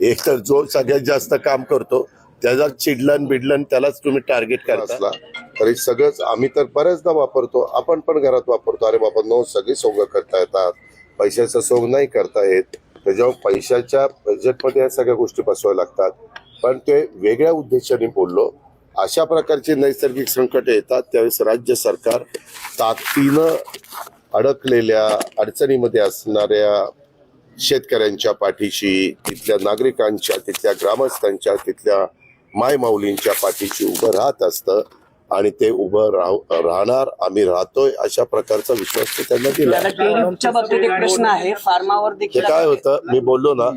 एक तर जो सगळ्यात जास्त काम करतो त्याचा चिडलन बिडलन त्यालाच तुम्ही टार्गेट करता. असला तरी सगळंच आम्ही तर बऱ्याचदा वापरतो आपण पण घरात वापरतो. अरे बाबा नो सगळी सोंग करता येतात. पैशाचं सोंग नाही करता येत. त्याच्यावर पैशाच्या बजेटमध्ये या सगळ्या गोष्टी बसवाव्या लागतात. पण ते वेगळ्या उद्देशाने बोललो. अशा प्रकारची नैसर्गिक संकटे येतात त्यावेळेस राज्य सरकार ताकदीनं अडकलेल्या अडचणीमध्ये असणाऱ्या शेतकऱ्यांच्या पाठीशी तिथल्या नागरिकांच्या तिथल्या ग्रामस्थांच्या तिथल्या मायमाऊलींच्या पाठीशी उभं राहत असतं आणि ते उभं राह राहणार आम्ही राहतोय अशा प्रकारचा विश्वास ते त्यांना दिला. बाबतीत एक प्रश्न आहे फार्मावर ते देखील काय होतं मी बोललो ना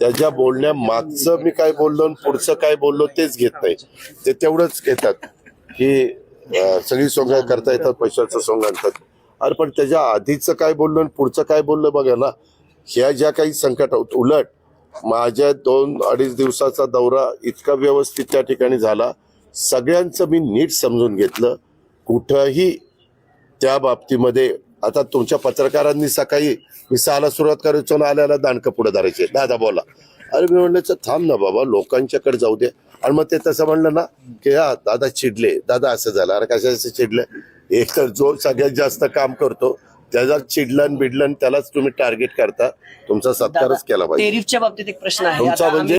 त्याच्या बोलण्या मागचं मी काय बोललो आणि पुढचं काय बोललो तेच घेत नाही. ते तेवढंच घेतात की अं, सगळी सोंग करता येतात पैशाचं सोंग आणतात. अरे पण त्याच्या आधीचं काय बोललो आणि पुढचं काय बोललो बघा ना ह्या ज्या काही संकट उलट माझ्या दोन अडीच दिवसाचा दौरा इतका व्यवस्थित त्या ठिकाणी झाला. सगळ्यांचं मी नीट समजून घेतलं. कुठंही त्या बाबतीमध्ये आता तुमच्या पत्रकारांनी सकाळी मी सहाला सुरुवात करायचो ना आल्याला दांडकं पुढे धरायचे. दादा बोला. अरे मी म्हणलं थांब ना बाबा लोकांच्याकडे जाऊ दे. आणि मग ते तसं म्हणलं ना की हा दादा चिडले. दादा असं झालं. अरे कशाचं चिडले? एक तर जो सगळ्यात जास्त काम करतो त्याचा चिडलन बिडलन त्यालाच तुम्ही टार्गेट करता. तुमचा सत्कारच केला पाहिजे. टेरिफच्या बाबतीत एक प्रश्न आहे. तुमचा आता म्हणजे